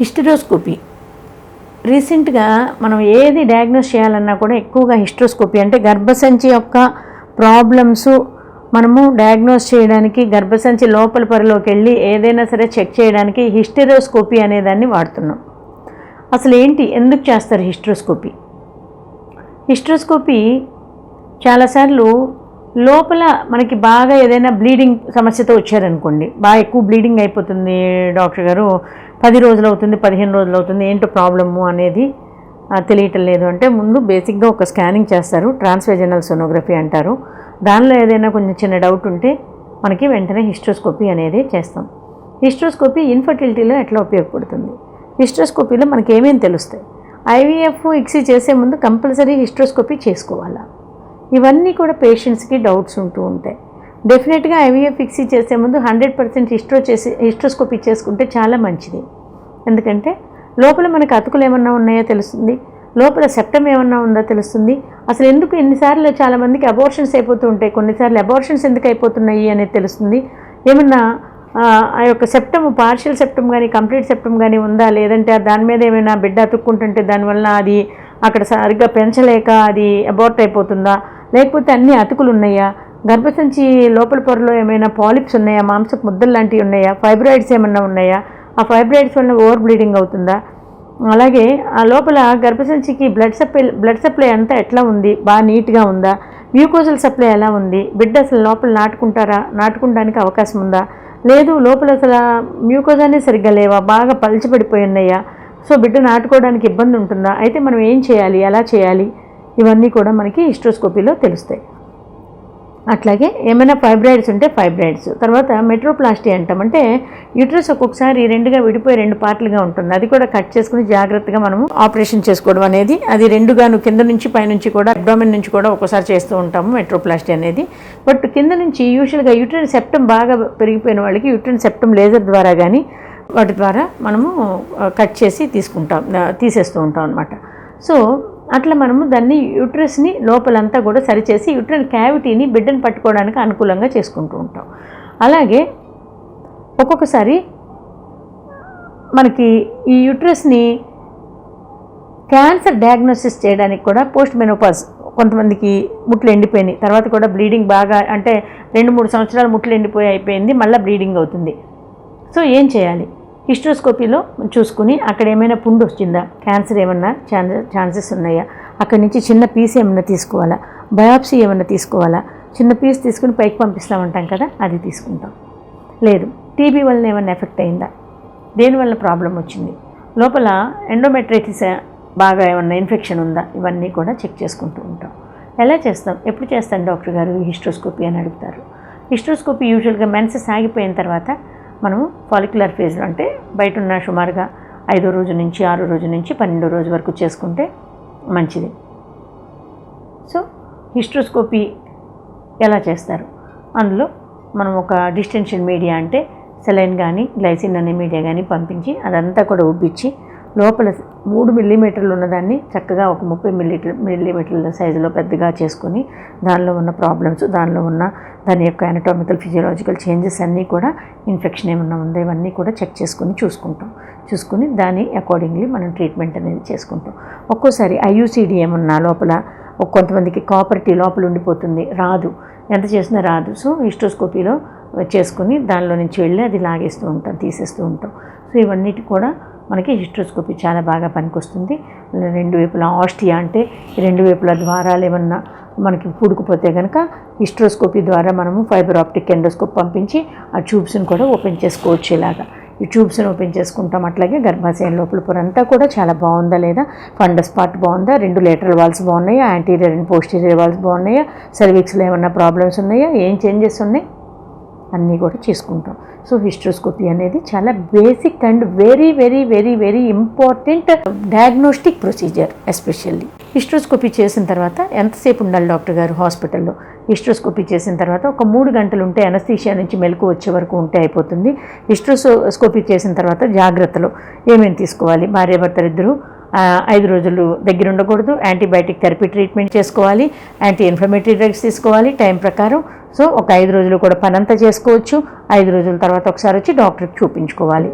Hysteroscopy. రీసెంట్గా మనం ఏది డయాగ్నోస్ చేయాలన్నా కూడా ఎక్కువగా హిస్టరోస్కోపీ అంటే గర్భసంచి యొక్క ప్రాబ్లమ్స్ మనము డయాగ్నోస్ చేయడానికి గర్భసంచి లోపల పొరలోకి వెళ్ళి ఏదైనా సరే చెక్ చేయడానికి హిస్టరోస్కోపీ అనేదాన్ని వాడుతున్నాం. అసలు ఏంటి? ఎందుకు చేస్తారు హిస్టరోస్కోపీ? హిస్టరోస్కోపీ చాలాసార్లు లోపల మనకి బాగా ఏదైనా బ్లీడింగ్ సమస్యతో వచ్చారనుకోండి బాగా ఎక్కువ బ్లీడింగ్ అయిపోతుంది డాక్టర్ గారు పది రోజులు అవుతుంది పదిహేను రోజులు అవుతుంది ఏంటో ప్రాబ్లము అనేది తెలియటం లేదు. అంటే ముందు బేసిక్గా ఒక స్కానింగ్ చేస్తారు ట్రాన్స్వెజనల్ సోనోగ్రఫీ అంటారు. దానిలో ఏదైనా కొంచెం చిన్న డౌట్ ఉంటే మనకి వెంటనే హిస్ట్రోస్కోపీ అనేది చేస్తాం. హిస్ట్రోస్కోపీ ఇన్ఫర్టిలిటీలో ఎట్లా ఉపయోగపడుతుంది? హిస్ట్రోస్కోపీలో మనకి ఏమేమి తెలుస్తాయి? ఐవీఎఫ్ ఇక్సీ చేసే ముందు కంపల్సరీ హిస్ట్రోస్కోపీ చేసుకోవాలా? ఇవన్నీ కూడా పేషెంట్స్కి డౌట్స్ ఉంటూ ఉంటాయి. డెఫినెట్గా ఐవీఎఫ్ ఫిక్స్ చేసే ముందు హండ్రెడ్ పర్సెంట్ హిస్ట్రో చేసి హిస్ట్రోస్కోపీ చేసుకుంటే చాలా మంచిది. ఎందుకంటే లోపల మనకు అతుకులు ఏమన్నా ఉన్నాయో తెలుస్తుంది లోపల సెప్టమ్ ఏమన్నా ఉందో తెలుస్తుంది. అసలు ఎందుకు ఎన్నిసార్లు చాలామందికి అబార్షన్స్ అయిపోతూ ఉంటాయి కొన్నిసార్లు అబార్షన్స్ ఎందుకు అయిపోతున్నాయి అనేది తెలుస్తుంది. ఏమన్నా ఆ, యొక్క సెప్టమ్ పార్షియల్ సెప్టమ్ కానీ కంప్లీట్ సెప్టమ్ కానీ ఉందా? లేదంటే దాని మీద ఏమైనా బిడ్డ అతుక్కుంటుంటే దానివల్ల అది అక్కడ సరిగ్గా పెంచలేక అది అబార్ట్ అయిపోతుందా? లేకపోతే అన్ని అతుకులు ఉన్నాయా గర్భసంచి లోపల పొరలో ఏమైనా పాలిప్స్ ఉన్నాయా? మాంసపు ముద్దలు లాంటివి ఉన్నాయా? ఫైబ్రాయిడ్స్ ఏమైనా ఉన్నాయా? ఆ ఫైబ్రాయిడ్స్ వల్ల ఓవర్ బ్లీడింగ్ అవుతుందా? అలాగే ఆ లోపల గర్భసంచికి బ్లడ్ సప్లై బ్లడ్ సప్లై అంతా ఎట్లా ఉంది? బాగా నీట్గా ఉందా? మ్యూకోజల్ సప్లై ఎలా ఉంది? బిడ్డ అసలు లోపల నాటుకుంటారా? నాటుకుంటానికి అవకాశం ఉందా? లేదు లోపల అసలు మ్యూకోజానే సరిగ్గా లేవా? బాగా పలిచిపడిపోయి ఉన్నాయా? సో బిడ్డ నాటుకోవడానికి ఇబ్బంది ఉంటుందా? అయితే మనం ఏం చేయాలి? ఎలా చేయాలి? ఇవన్నీ కూడా మనకి హిస్ట్రోస్కోపీలో తెలుస్తాయి. అట్లాగే ఏమైనా ఫైబ్రాయిడ్స్ ఉంటే ఫైబ్రాయిడ్స్ తర్వాత మెట్రోప్లాస్టీ అంటామంటే యూట్రస్ ఒక్కొక్కసారి రెండుగా విడిపోయి రెండు పార్ట్లుగా ఉంటుంది. అది కూడా కట్ చేసుకుని జాగ్రత్తగా మనము ఆపరేషన్ చేసుకోవడం అనేది అది రెండుగాను కింద నుంచి పైనుంచి కూడా అబ్డామిన్ నుంచి కూడా ఒక్కోసారి చేస్తూ ఉంటాము మెట్రోప్లాస్టీ అనేది. బట్ కింద నుంచి యూజువల్గా యూట్రిన్ సెప్టమ్ బాగా పెరిగిపోయిన వాళ్ళకి యూట్రిన్ సెప్టమ్ లేజర్ ద్వారా కానీ వాటి ద్వారా మనము కట్ చేసి తీసుకుంటాం తీసేస్తూ ఉంటాం అనమాట సో అట్లా మనము దాన్ని యూట్రస్ని లోపలంతా కూడా సరిచేసి యూట్రన్ క్యావిటీని బిడ్డను పట్టుకోవడానికి అనుకూలంగా చేసుకుంటూ ఉంటాం. అలాగే ఒక్కొక్కసారి మనకి ఈ యూట్రస్ని క్యాన్సర్ డయాగ్నోసిస్ చేయడానికి కూడా పోస్ట్ మెనోపాజ్ కొంతమందికి ముట్లు ఎండిపోయినాయి. తర్వాత కూడా బ్లీడింగ్ బాగా అంటే రెండు మూడు సంవత్సరాలు ముట్లు ఎండిపోయి అయిపోయింది మళ్ళీ బ్లీడింగ్ అవుతుంది. సో ఏం చేయాలి? హిస్ట్రోస్కోపీలో చూసుకుని అక్కడ ఏమైనా పుండు వచ్చిందా? క్యాన్సర్ ఏమన్నా ఛాన్సెస్ ఛాన్సెస్ ఉన్నాయా? అక్కడి నుంచి చిన్న పీస్ ఏమన్నా తీసుకోవాలా? బయాప్సీ ఏమన్నా తీసుకోవాలా? చిన్న పీస్ తీసుకుని పైకి పంపిస్తామంటాం కదా అది తీసుకుంటాం. లేదు టీబీ వలన ఏమైనా ఎఫెక్ట్ అయిందా? దేనివల్ల ప్రాబ్లం వచ్చింది? లోపల ఎండోమెట్రైటిస్ బాగా ఏమన్నా ఇన్ఫెక్షన్ ఉందా? ఇవన్నీ కూడా చెక్ చేసుకుంటూ ఉంటాం. ఎలా చేస్తాం? ఎప్పుడు చేస్తాను డాక్టర్ గారు హిస్ట్రోస్కోపీ అని అడుగుతారు. హిస్ట్రోస్కోపీ యూజువల్గా మెన్సెస్ ఆగిపోయిన తర్వాత మనము ఫాలిక్యులర్ ఫేజ్లో అంటే బయట ఉన్న సుమారుగా ఐదో రోజు నుంచి ఆరో రోజు నుంచి పన్నెండో రోజు వరకు చేసుకుంటే మంచిది. సో హిస్ట్రోస్కోపీ ఎలా చేస్తారు? అందులో మనం ఒక డిస్టెన్షన్ మీడియా అంటే సెలైన్ కానీ గ్లైసిన్ అనే మీడియా కానీ పంపించి అదంతా కూడా ఉబ్బిచ్చి లోపల మూడు మిల్లీమీటర్లు ఉన్నదాన్ని చక్కగా ఒక ముప్పై మిల్లీటర్ మిల్లీమీటర్ల సైజులో పెద్దగా చేసుకొని దానిలో ఉన్న ప్రాబ్లమ్స్ దానిలో ఉన్న దాని యొక్క అనటామికల్ ఫిజియలాజికల్ చేంజెస్ అన్నీ కూడా ఇన్ఫెక్షన్ ఏమన్నా ఉందా ఇవన్నీ కూడా చెక్ చేసుకొని చూసుకుంటాం. చూసుకుని దాని అకార్డింగ్లీ మనం ట్రీట్మెంట్ అనేది చేసుకుంటాం. ఒక్కోసారి ఐయూసీడీ ఏమన్నా లోపల కొంతమందికి కాపర్టీ లోపల ఉండిపోతుంది రాదు. ఎంత చేసినా రాదు. సో హిస్టోస్కోపీలో చేసుకుని దానిలో నుంచి వెళ్ళి అది లాగేస్తూ ఉంటాం తీసేస్తూ ఉంటాం. సో ఇవన్నిటి కూడా మనకి హిస్ట్రోస్కోపీ చాలా బాగా పనికొస్తుంది. రెండు వైపులా ఆస్టియా అంటే రెండు వైపుల ద్వారాలు ఏమన్నా మనకి పూడుకుపోతే కనుక హిస్ట్రోస్కోపీ ద్వారా మనము ఫైబర్ ఆప్టిక్ ఎండోస్కోప్ పంపించి ఆ ట్యూబ్స్ని కూడా ఓపెన్ చేసుకోవచ్చు ఇలాగా ఈ ట్యూబ్స్ని ఓపెన్ చేసుకుంటాం. అట్లాగే గర్భాశయం లోపల పొర అంతా కూడా చాలా బాగుందా లేదా? ఫండస్ పార్ట్ బాగుందా? రెండు లేటరల్ వాల్స్ బాగున్నాయా? యాంటీరియర్ అండ్ పోస్టీరియర్ వాల్స్ బాగున్నాయా? సర్వీక్స్లో ఏమన్నా ప్రాబ్లమ్స్ ఉన్నాయా? ఏం చేంజెస్ ఉన్నాయి? అన్నీ కూడా చేసుకుంటాం. సో హిస్ట్రోస్కోపీ అనేది చాలా basic and very very very very important diagnostic procedure especially hysteroscopy చేసిన తర్వాత ఎంతసేపు ఉండాలి డాక్టర్ గారు హాస్పిటల్లో? హిస్ట్రోస్కోపీ చేసిన తర్వాత ఒక మూడు గంటలు ఉంటే అనస్థీషియా నుంచి మెలకు వచ్చే వరకు ఉంటే అయిపోతుంది. హిస్ట్రోస్కోపీ చేసిన తర్వాత జాగ్రత్తలు ఏమేమి తీసుకోవాలి? భార్యాభర్తలు ఇద్దరు ఐదు రోజులు దగ్గర ఉండకూడదు. యాంటీబయాటిక్ థెరపీ ట్రీట్మెంట్ చేసుకోవాలి. యాంటీ ఇన్ఫ్లమేటరీ డ్రగ్స్ తీసుకోవాలి. టైం ప్రకారం సో ఒక ఐదు రోజులు కూడా పనంతా చేసుకోవచ్చు. ఐదు రోజుల తర్వాత ఒకసారి వచ్చి డాక్టర్కి చూపించుకోవాలి.